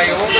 tayo.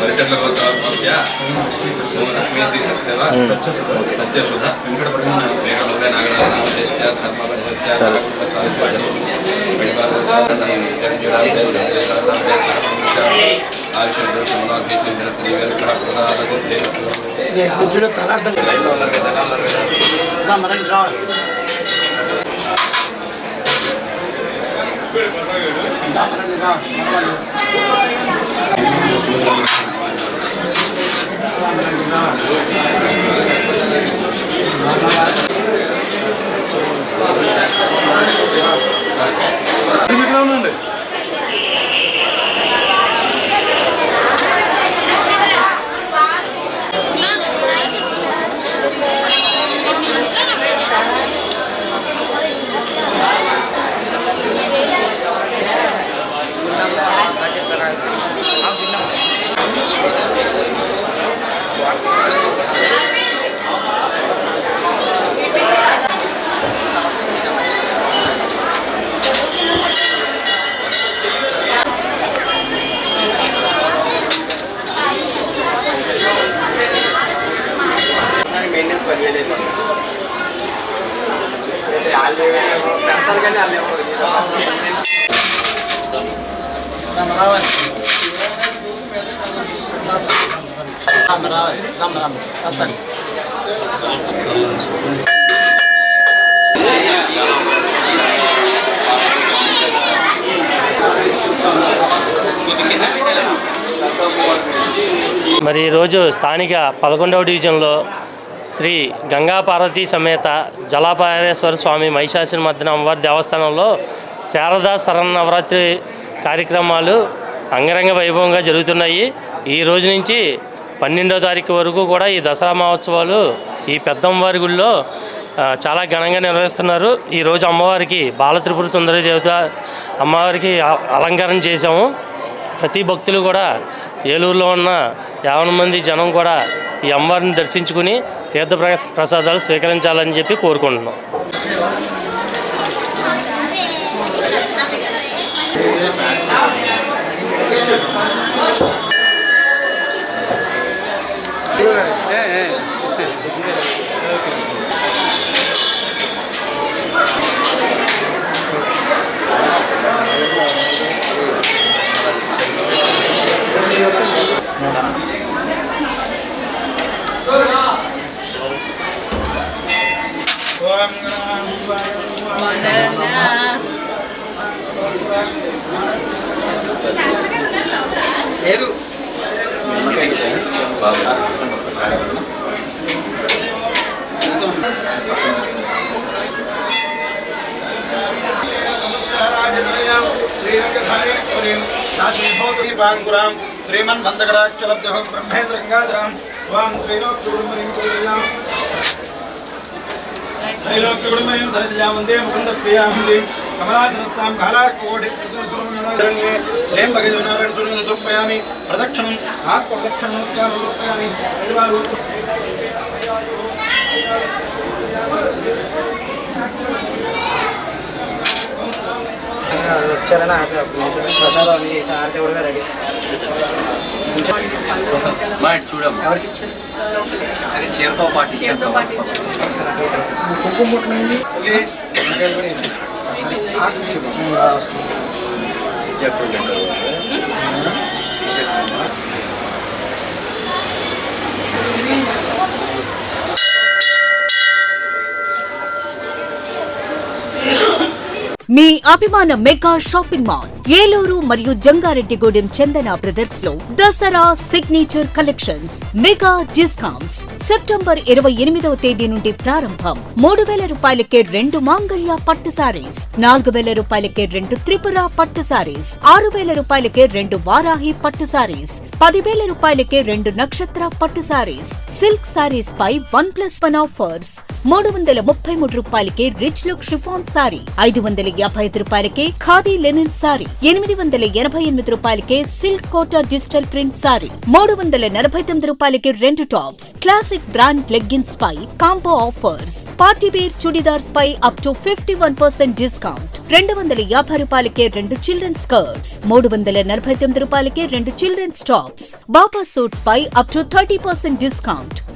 పరిచర్ల గోత్రోద్భవ్య Lakshmi Shri సత్యసేవ సత్యశుధ మేఘముఖ Nagaraja నామదేశ్య ధర్మపరిచర్య బుద్ధుడు తల అడ్డం రండి రావాలి రండి రావాలి రామ్ రామ్ వస్తాను మరి ఈరోజు స్థానిక పదకొండవ డివిజన్లో శ్రీ గంగా పార్వతీ సమేత జలాపారేశ్వర స్వామి మహిషాసుని మధ్యన అమ్మవారి దేవస్థానంలో శారదా శరన్నవరాత్రి కార్యక్రమాలు అంగరంగ వైభవంగా జరుగుతున్నాయి. ఈ రోజు నుంచి పన్నెండో తారీఖు వరకు కూడా ఈ దసరా మహోత్సవాలు ఈ పెద్దమ్మవారి గుడిలో చాలా ఘనంగా నిర్వహిస్తున్నారు. ఈరోజు అమ్మవారికి బాలత్రిపుర సుందరి దేవత అమ్మవారికి అలంకరణ చేశాము. ప్రతి భక్తులు కూడా ఏలూరులో ఉన్న యావన మంది జనం కూడా ఈ అమ్మవారిని దర్శించుకుని తీర్థ ప్రసాదాలు స్వీకరించాలని చెప్పి కోరుకుంటున్నాం. శరణ్య లేదు శ్రీరంగధారీపురీం శ్రీమన్మందగడాక్షలబ్ధ బ్రహ్మేంద్ర గంగాధరాం వాం త్రైలోక్యగుణమణిం కురుజాం త్రైలోక్యగుణమణిం వందే ముకుంద ప్రియాం హ్రీం కమలాసనస్తాం కాలార్కోటి ప్రసన్నసురమణే శ్రీం భగజనారాయణ సురమణ సమర్పయామి. ప్రదక్షిణం ఆత్మప్రదక్షిణ నమస్కారం సమర్పయామి. పరివారు వచ్చారని ఆపి ప్రసాదం అన్ని చేసి ఆర్టీ కూడా రెడీ. చూడమ్మా అది పాటు కుంకుమ আচ্ছা, 8 ছিল మీ అభిమాన మెగా షాపింగ్ మాల్ ఏలూరు మరియు Jangareddygudem Chandana బ్రదర్స్లో Dasara signature collections mega discounts. September ఇరవై ఎనిమిదవ తేదీ నుండి ప్రారంభం. మూడు వేల రూపాయలకే రెండు మాంగళ్య పట్టు సారీస్ నాలుగు వేల రూపాయలకే రెండు త్రిపుర పట్టు సారీస్ ఆరు వేల రూపాయలకే రెండు వారాహి పట్టు సారీస్ పదివేల రూపాయలకే రెండు నక్షత్ర పట్టు సారీస్ సిల్క్ సారీస్ పై వన్ ప్లస్ వన్ ఆఫర్స్. మూడు వందల ముప్పై మూడు రూపాయలకే రిచ్ లుక్ షిఫాన్ సారీ ఐదు వందల యాభై ఐదు రూపాయలకే ఖాదీ లెనిన్ సారీ ఎనిమిది వందల ఎనభై ఎనిమిది రూపాయలకే silk Kota digital print sari మూడు వందల నలభై తొమ్మిది రూపాయలకే రెండు tops classic brand leggings pi combo offers party wear churidars pi up to fifty one percent discount రెండు వందల యాభై రూపాయలకే రెండు చిల్డ్రన్ స్కర్ట్స్ మూడు వందల నలభై తొమ్మిది రూపాయలకే రెండు చిల్డ్రన్స్ టాప్స్ బాబా suits pi up to thirty percent discount